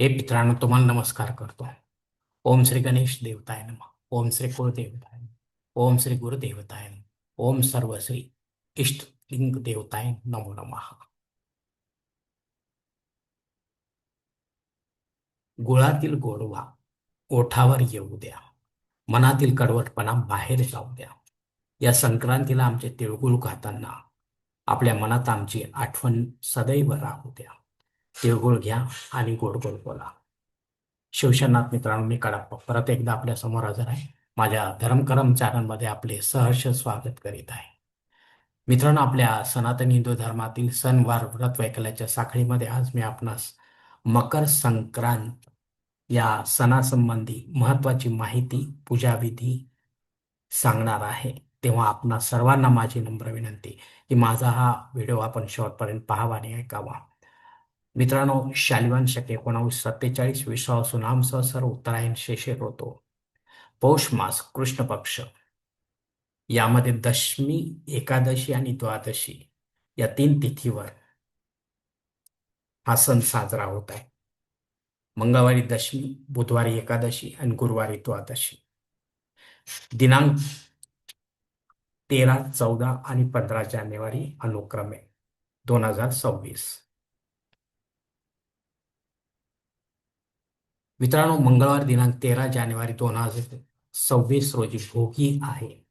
हे मित्रांनो तुम्हाला नमस्कार करतो. ओम श्री गणेश देवताय नमः. ओम श्री कुलदेवताय ओम श्री गुरुदेवताय ओम सर्व श्री इष्टलिंग देवताय नमो नमः. गुळातील गोडवा ओठावर येऊ द्या. मनातील कडवटपणा बाहेर जाऊ द्या. या संक्रांतीला आमचे तिळगुळ खाताना आपल्या मनात आमची आठवण सदैव राहू द्या. तिळगुळ घ्या आणि गोड गोड बोला. शिवशनाथ मित्रांनो मी कडाप्पा परत एकदा आपल्यासमोर हजर आहे. माझ्या धर्मकरम चॅनलमध्ये आपले सहर्ष स्वागत करीत आहे. मित्रांनो आपल्या सनातन हिंदू धर्मातील सणवार व्रत वैकल्याच्या साखळीमध्ये आज मी आपणास मकर संक्रांत या सणासंबंधी महत्वाची माहिती पूजाविधी सांगणार आहे. तेव्हा आपणा सर्वांना माझी नम्र विनंती की माझा हा व्हिडिओ आपण शेवटपर्यंत पाहावा आणि ऐकावा. मित्रांनो शालिवान शक एकोणावीस सत्तेचाळीस विश्वासू नाम सहसर उत्तरायण शेषेर होतो. पौष मास कृष्ण पक्ष. यामध्ये दशमी एकादशी आणि द्वादशी या तीन तिथीवर हा सण साजरा होत आहे. मंगळवारी दशमी बुधवारी एकादशी आणि गुरुवारी द्वादशी. दिनांक तेरा चौदा आणि पंधरा जानेवारी अनुक्रमे दोन हजार सव्वीस. मित्रांनो मंगळवार दिनांक तेरा जानेवारी दोन हजार सव्वीस रोजी भोगी आहे.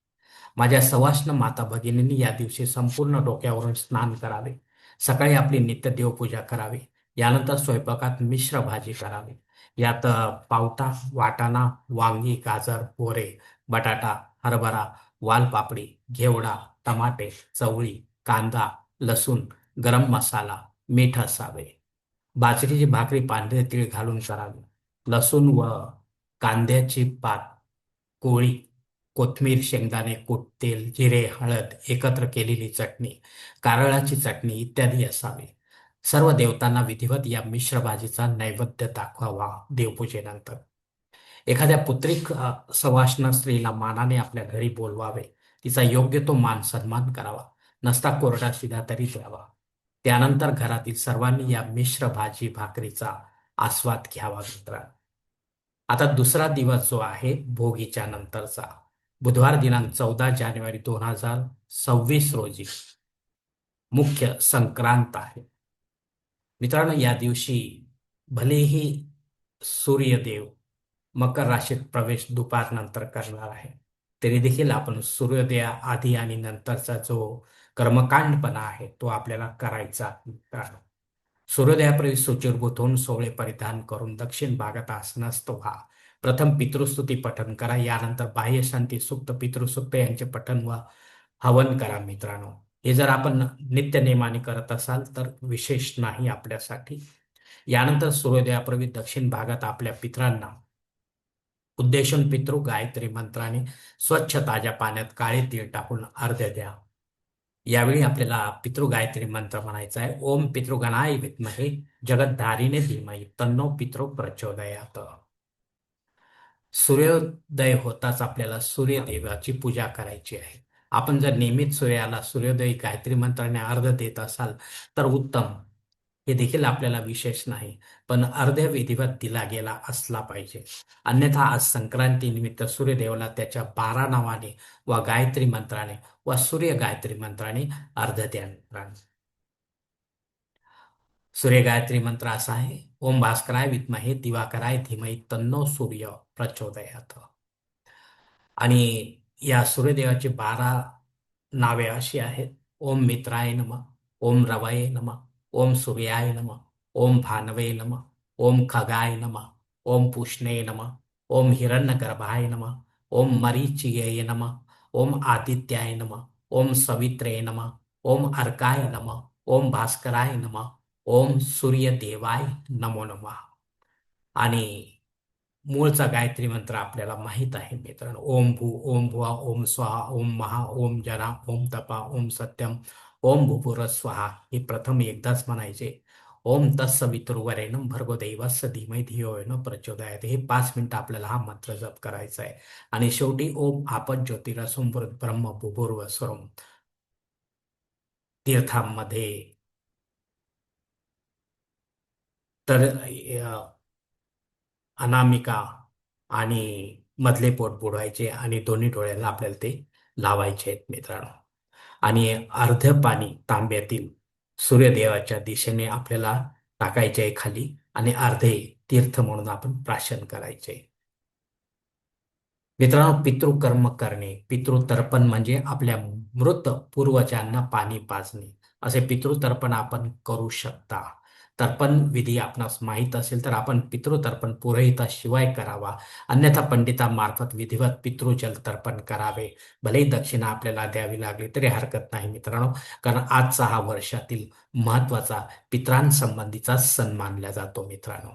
माझ्या सवाष्ण माता भगिनींनी या दिवशी संपूर्ण डोक्यावरून स्नान करावे. सकाळी आपली नित्य देवपूजा करावी. यानंतर स्वयंपाकात मिश्र भाजी करावी. यात पावटा वाटाणा वांगी गाजर पोरे बटाटा हरभरा वालपापडी घेवडा टमाटे चवळी कांदा लसूण गरम मसाला मीठ असावे. बाजरीची भाकरी पांढरे तीळ घालून करावी. लसूण व कांद्याची पात कोळी कोथमीर शेंगदाणे कूट तेल जिरे हळद एकत्र केलेली चटणी कारळाची चटणी इत्यादी असावे. सर्व देवतांना विधिवत या मिश्र भाजीचा नैवेद्य दाखवावा देवपूजेनंतर. एखाद्या पुत्रिक सवाष्ण स्त्रीला मानाने आपल्या घरी बोलवावे. तिचा योग्य तो मान सन्मान करावा. नसता कोरडा शिधा तरी द्यावा. त्यानंतर घरातील सर्वांनी या मिश्र भाजी भाकरीचा आस्वाद घ्यावा मित्र. आता दुसरा दिवस जो आहे भोगीच्या नंतरचा. बुधवार दिनांक चौदा जानेवारी दोन हजार सव्वीस रोजी. मुख्य संक्रांत आहे. मित्रांनो या दिवशी भलेही सूर्यदेव मकर राशीत प्रवेश दुपार नंतर करणार आहे तरी देखील आपण सूर्योदया आधी आणि नंतरचा जो कर्मकांडपणा आहे तो आपल्याला करायचा मित्रांनो. सूर्योदयापूर्वी सुचिर्भूत होऊन सोहळे परिधान करून दक्षिण भागात आसनस्त व्हा प्रथम पितृस्तुती पठन करा. यानंतर बाह्य शांती सुक्त पितृसुक्त यांचे पठन व हवन करा मित्रांनो. हे जर आपण नित्य नेमाने करत असाल तर विशेष नाही आपल्यासाठी. यानंतर सूर्योदयापूर्वी दक्षिण भागात आपल्या पित्रांना उद्देशून पितृ गायत्री मंत्राने स्वच्छ ताज्या पाण्यात काळे तीळ टाकून अर्ध द्या. यावेळी आपल्याला पितृ गायत्री मंत्र म्हणायचा आहे. ओम पितृगणाय विद्महे जगद्धारीने धीमहि तन्नो पितृ प्रचोदयात. सूर्योदय होताच आपल्याला सूर्यदेवाची पूजा करायची आहे. आपण जर नियमित सूर्याला सूर्योदय गायत्री मंत्राने अर्ध देत असाल तर उत्तम. हे देखील आपल्याला विशेष नाही पण अर्ध्या विधिवत दिला गेला असला पाहिजे. अन्यथा आज संक्रांती निमित्त सूर्यदेवाला त्याच्या बारा नावाने व गायत्री मंत्राने व सूर्य गायत्री मंत्राने अर्ध द्या सूर्य गायत्री मंत्र असा आहे ओम भास्कराय विद्महे दिवाकराय धीमही तन्नो सूर्य प्रचोदयात. आणि या सूर्यदेवाची बारा नावे अशी आहेत ओम मित्राय नम ओम रवाय नम ओम सूर्याय नम ओम भानवे नम ओम खगाय नम ओम पुष्णे नम ओम हिरण्यगर्भाय नम ओम मरीचिये नम ओम आदित्याय नम ओम सवित्रे नम ओम अर्काय नम ओम भास्कराय नम ओम सूर्यदेवाय नमो नम आणि मूळचा गायत्री मंत्र आपल्याला माहीत आहे मित्रांनो ओम भू ओम भुवा ओम स्वाहा ओम महा ओम जना ओम तपा ओम सत्यम ओम भूपुर स्वाहा हे प्रथम एकदाच म्हणायचे. ओम तत्सवितुर्वरेणम भर्गो दैवस्य धीमय धियोयन प्रचोदयात. हे पाच मिनिटं आपल्याला हा मंत्र जप करायचा आहे आणि शेवटी ओम आपण ज्योतिरसोम ब्रह्म भूभुर्व स्वरम तीर्थांमध्ये. तर अनामिका आणि मधले पोट बुडवायचे आणि दोन्ही डोळ्यांना आपल्याला ते लावायचे आहेत मित्रांनो. आणि अर्ध पाणी तांब्यातील सूर्यदेवाच्या दिशेने आपल्याला टाकायचे आहे खाली आणि अर्धे तीर्थ म्हणून आपण प्राशन करायचे. मित्रांनो पितृकर्म करणे पितृतर्पण म्हणजे आपल्या मृत पूर्वजांना पाणी पाजणे. असे पितृतर्पण आपण करू शकता. तर्पण विधी आपणास माहीत असेल तर आपण पितृतर्पण पुरोहिताशिवाय करावा. अन्यथा पंडितामार्फत विधिवत पितृजल तर्पण करावे. भलेही दक्षिणा आपल्याला द्यावी लागली तरी हरकत नाही मित्रांनो. कारण आजचा हा वर्षातील महत्त्वाचा पित्रांसंबंधीचा सण मानला जातो मित्रांनो.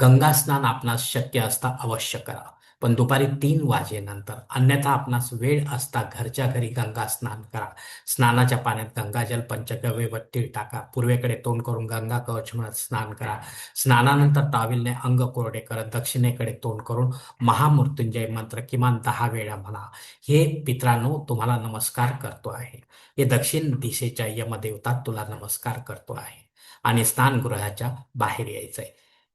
गंगा स्नान आपणास शक्य असता अवश्य करा. पण दुपारी तीन वाजेनंतर अन्यथा आपणास वेळ असता घरच्या घरी गंगा स्नान करा. स्नानाच्या पाण्यात गंगाजल पंचगव्य व तीळ टाका. पूर्वेकडे तोंड करून गंगा कवच म्हणत स्नान करा. स्नानानंतर टाविलने अंग कोरडे करत दक्षिणेकडे तोंड करून महामृत्युंजय मंत्र किमान दहा वेळा म्हणा. हे पित्रांनो तुम्हाला नमस्कार करतो आहे. हे दक्षिण दिशेच्या यमदेवता तुला नमस्कार करतो आहे. आणि स्नानगृहाच्या बाहेर यायचंय.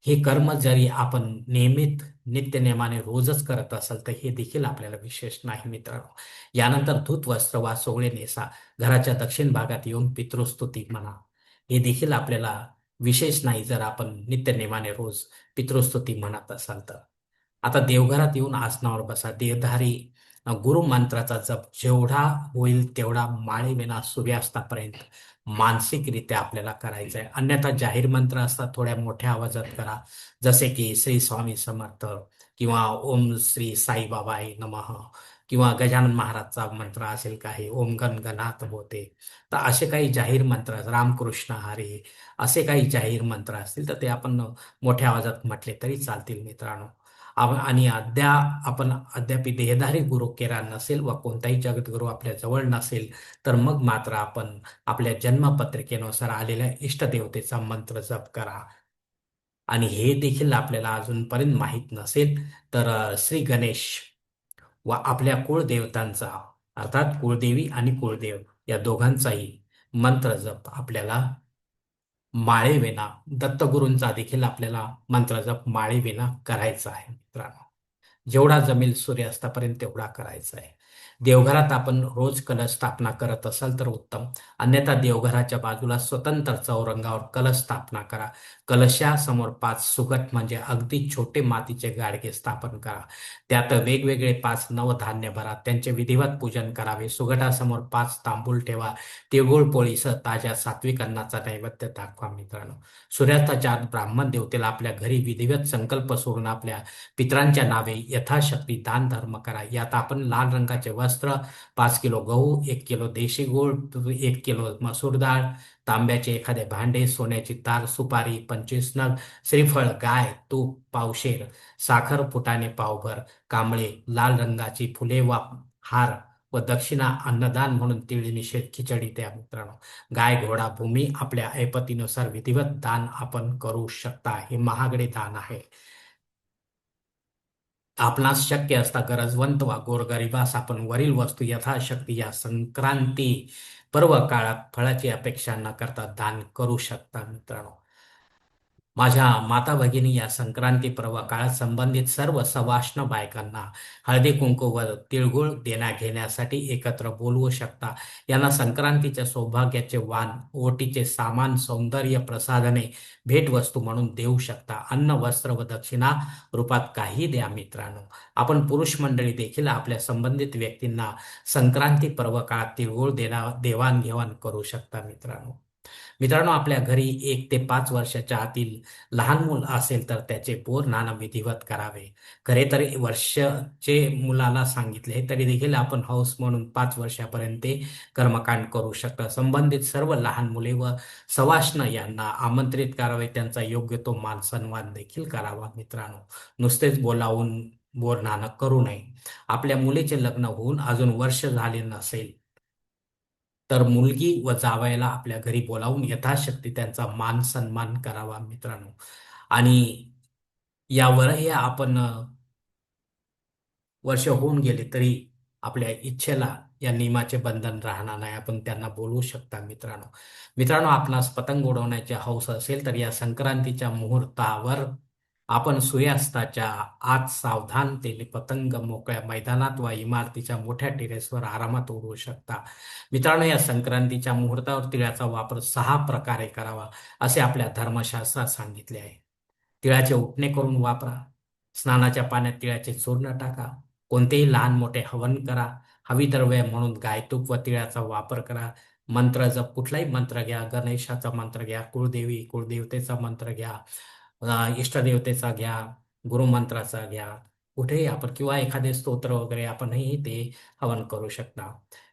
हे कर्म जरी आपण नियमित नित्यनियमाने रोजच करत असाल तर हे देखील आपल्याला विशेष नाही मित्रांनो. यानंतर धूत वस्त्र वा सोहळे नेसा घराच्या दक्षिण भागात येऊन पितृस्तुती म्हणा. हे देखील आपल्याला विशेष नाही जर आपण नित्यनियमाने रोज पितृस्तुती म्हणत असाल तर. आता देवघरात येऊन आसनावर बसा देवधारी गुरुमंत्राचा जप जेवढा होईल तेवढा माळेविना सूर्यास्तापर्यंत मानसिकरित्या आपल्याला करायचं आहे अन्यथा जाहीर मंत्र असतात थोड्या मोठ्या आवाजात करा. जसे की श्री स्वामी समर्थ किंवा ओम श्री साईबाबाई नमः किंवा गजानन महाराजचा मंत्र असेल काही ओम गण गणात होते तर असे काही जाहीर मंत्र रामकृष्ण हरी असे काही जाहीर मंत्र असतील तर ते आपण मोठ्या आवाजात म्हटले तरी चालतील मित्रांनो. आणि अद्या आपण अद्याप देहधारी गुरु केला नसेल व कोणताही जगद्गुरू आपल्या जवळ नसेल तर मग मात्र आपण आपल्या जन्मपत्रिकेनुसार आलेल्या इष्टदेवतेचा मंत्र जप करा. आणि हे देखील आपल्याला अजूनपर्यंत माहीत नसेल तर श्री गणेश व आपल्या कुळदेवतांचा अर्थात कुळदेवी आणि कुळदेव या दोघांचाही मंत्र जप आपल्याला माळेविना दत्तगुरूंचा देखील आपल्याला मंत्रजप माळेविना करायचा आहे मित्रांनो. जेवढा जमेल सूर्यास्तापर्यंत तेवढा करायचा आहे. देवघरात आपण रोज कलश स्थापना करत असाल तर उत्तम. अन्यथा देवघराच्या बाजूला स्वतंत्र चौरंगावर कलश स्थापना करा. कलशासमोर पाच सुगट म्हणजे अगदी छोटे मातीचे गाडगे स्थापन करा. त्यात वेगवेगळे पाच नवधान्य भरा. त्यांचे विधिवत पूजन करावे. सुगटासमोर पाच तांबूल ठेवा. तिळगुळ पोळीसह ताज्या सात्विक अन्नाचा नैवेद्य दाखवा मित्रांनो. सूर्यास्ताच्या ब्राह्मण देवतेला आपल्या घरी विधिवत संकल्प सोडून आपल्या पित्रांच्या नावे यथाशक्ती दान धर्म करा. यात आपण लाल रंगाचे वस्त्र पाच किलो गहू एक किलो देशी गोळ एक किलो मसूर डाळ तांब्याचे एखादे भांडे सोन्याची तार सुपारी पंचवीस नग श्रीफळ गाय तूप पावशेर साखर फुटाने पावभर कांबळे लाल रंगाची फुले वा हार व दक्षिणा अन्नदान म्हणून तिळी निषेध खिचडी त्या मित्रांनो. गाय घोडा भूमी आपल्या ऐपतीनुसार विधिवत दान आपण करू शकता. हे महागडे दान आहे. आपणास शक्य असता गरजवंत वा गोरगरिबास आपण वरील वस्तू यथाशक्ती या संक्रांती पर्व काळात फळाची अपेक्षा न करता दान करू शकता मित्रांनो. माझ्या माता भगिनी या संक्रांती पर्व काळात संबंधित सर्व सवाष्ण बायकांना हळदी कुंकू व तिळगुळ देण्या घेण्यासाठी एकत्र बोलवू शकता. यांना संक्रांतीच्या सौभाग्याचे वाण ओटीचे सामान सौंदर्य प्रसाधने भेटवस्तू म्हणून देऊ शकता. अन्न वस्त्र व दक्षिणा रूपात काही द्या मित्रांनो. आपण पुरुष मंडळी देखील आपल्या संबंधित व्यक्तींना संक्रांती पर्व काळात तिळगुळ देणा देवाणघेवाण करू शकता मित्रांनो. मित्रांनो आपल्या घरी एक ते पाच वर्षाच्या आतील लहान मूल असेल तर त्याचे बोर नाणं विधिवत करावे. खरे तर वर्षाचे मुलाला सांगितले तरी देखील आपण हाऊस म्हणून पाच वर्षापर्यंत कर्मकांड करू शकता. संबंधित सर्व लहान मुले व सवाष्ण यांना आमंत्रित करावे. त्यांचा योग्य तो मान सन्मान देखील करावा मित्रांनो. नुसतेच बोलावून बोर नाणं करू नये. आपल्या मुलीचे लग्न होऊन अजून वर्ष झाले नसेल तर मुलगी व जावयाला आपल्या घरी बोलावून यथाशक्ती त्यांचा मान सन्मान करावा मित्रांनो. आणि यावरही आपण वर्ष होऊन गेले तरी आपल्या इच्छेला या नियमाचे बंधन राहणार नाही. आपण त्यांना बोलवू शकता मित्रांनो. मित्रांनो आपणास पतंग उडवण्याची हौस असेल तर या संक्रांतीच्या मुहूर्तावर आपण सूर्यास्ताच्या आत सावधानतेने पतंग मोकळ्या मैदानात वा इमारतीच्या मोठ्या टेरेसवर आरामात उडवू शकता. मित्रांनो या संक्रांतीच्या मुहूर्तावर तिळाचा वापर सहा प्रकारे करावा असे आपल्या धर्मशास्त्रात सांगितले आहे. तिळाचे उठणे करून वापरा स्नानाच्या पाण्यात तिळाचे चूर्ण टाका कोणतेही लहान मोठे हवन करा हवी द्रव्य म्हणून गायतूप व तिळाचा वापर करा मंत्र जप कुठलाही मंत्र घ्या गणेशाचा मंत्र घ्या कुळदेवी कुळदेवतेचा मंत्र घ्या इष्टदेवतेचा घ्या गुरुमंत्राचा घ्या. कुठेही आपण किंवा एखादे स्तोत्र वगैरे आपणही ते हवन करू शकता.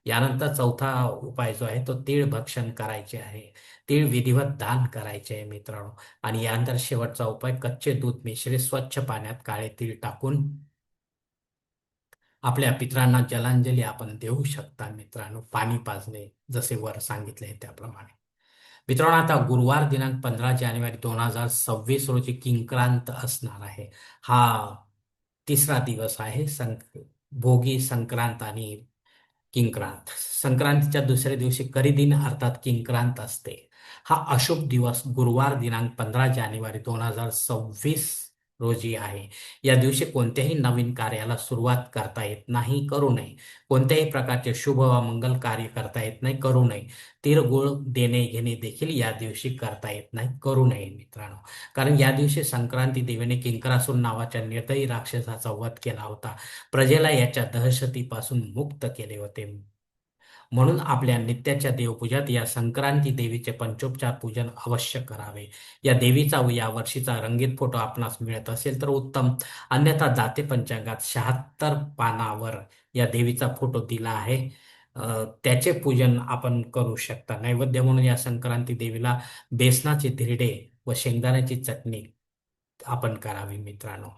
यानंतर चौथा उपाय जो आहे तो तीळ भक्षण करायचे आहे. तीळ विधिवत दान करायचे आहे मित्रांनो. आणि यानंतर शेवटचा उपाय कच्चे दूध मिश्रित स्वच्छ पाण्यात काळे तीळ टाकून आपल्या पित्रांना जलांजली आपण देऊ शकता मित्रांनो. पाणी पाजणे जसे वर सांगितले त्याप्रमाणे. मित्रांनो आता गुरुवार दिनांक पंधरा जानेवारी दोन हजार सव्वीस रोजी किंक्रांत असणार आहे. हा तिसरा दिवस आहे संक भोगी संक्रांत आणि किंक्रांत. संक्रांतीच्या दुसऱ्या दिवशी करीदिन अर्थात किंक्रांत असते. हा अशुभ दिवस गुरुवार दिनांक पंधरा जानेवारी दोन हजार सव्वीस रोजी आहे. या दिवशी कोणत्याही नवीन कार्याला सुरुवात करता येत नाही करू नये. कोणत्याही प्रकारचे शुभ व मंगल कार्य करता येत नाही करू नये. तिरगुळ देणे घेणे देखील या दिवशी करता येत नाही करू नये मित्रांनो. कारण या दिवशी संक्रांती देवीने किंकरासूर नावाच्या निर्दयी राक्षसाचा वध केला होता. प्रजेला याच्या दहशतीपासून मुक्त केले होते. म्हणून आपल्या नित्याच्या देवपूजात या संक्रांती देवीचे पंचोपचार पूजन अवश्य करावे. या देवीचा व या वर्षीचा रंगीत फोटो आपणास मिळत असेल तर उत्तम. अन्यथा जाते पंचांगात शहात्तर पानावर या देवीचा फोटो दिला आहे. त्याचे पूजन आपण करू शकता. नैवेद्य म्हणून या संक्रांती देवीला बेसनाचे धिरडे व शेंगदाण्याची चटणी आपण करावी मित्रांनो.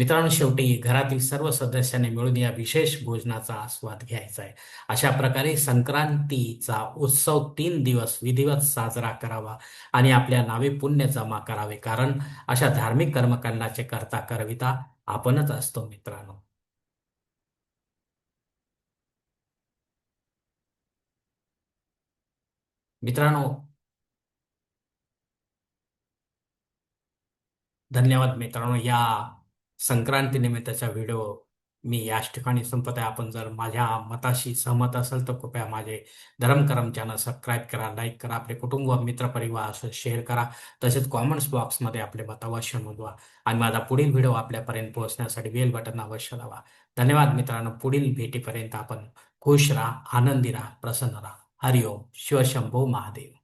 मित्रांनो शेवटी घरातील सर्व सदस्यांनी मिळून या विशेष भोजनाचा आस्वाद घ्यायचा आहे. अशा प्रकारे संक्रांतीचा उत्सव तीन दिवस विधिवत साजरा करावा आणि आपल्या नावे पुण्य जमा करावे. कारण अशा धार्मिक कर्मकांडाचे करता करविता आपणच असतो मित्रांनो. मित्रांनो धन्यवाद मित्रांनो. या संक्रांतीनिमित्ताचा व्हिडिओ मी याच ठिकाणी संपत आहे. आपण जर माझ्या मताशी सहमत असाल तर कृपया माझे धर्मकरम चॅनल सबस्क्राईब करा लाईक करा आपले कुटुंब व मित्रपरिवार असं शेअर करा. तसेच कॉमेंट्स बॉक्समध्ये आपले मत अवश्य नोंदवा. आणि माझा पुढील व्हिडिओ आपल्यापर्यंत पोहोचण्यासाठी बेल बटन अवश्य लावा. धन्यवाद मित्रांनो. पुढील भेटीपर्यंत आपण खुश राहा आनंदी राहा प्रसन्न राहा. हरिओम. शिवशंभो महादेव.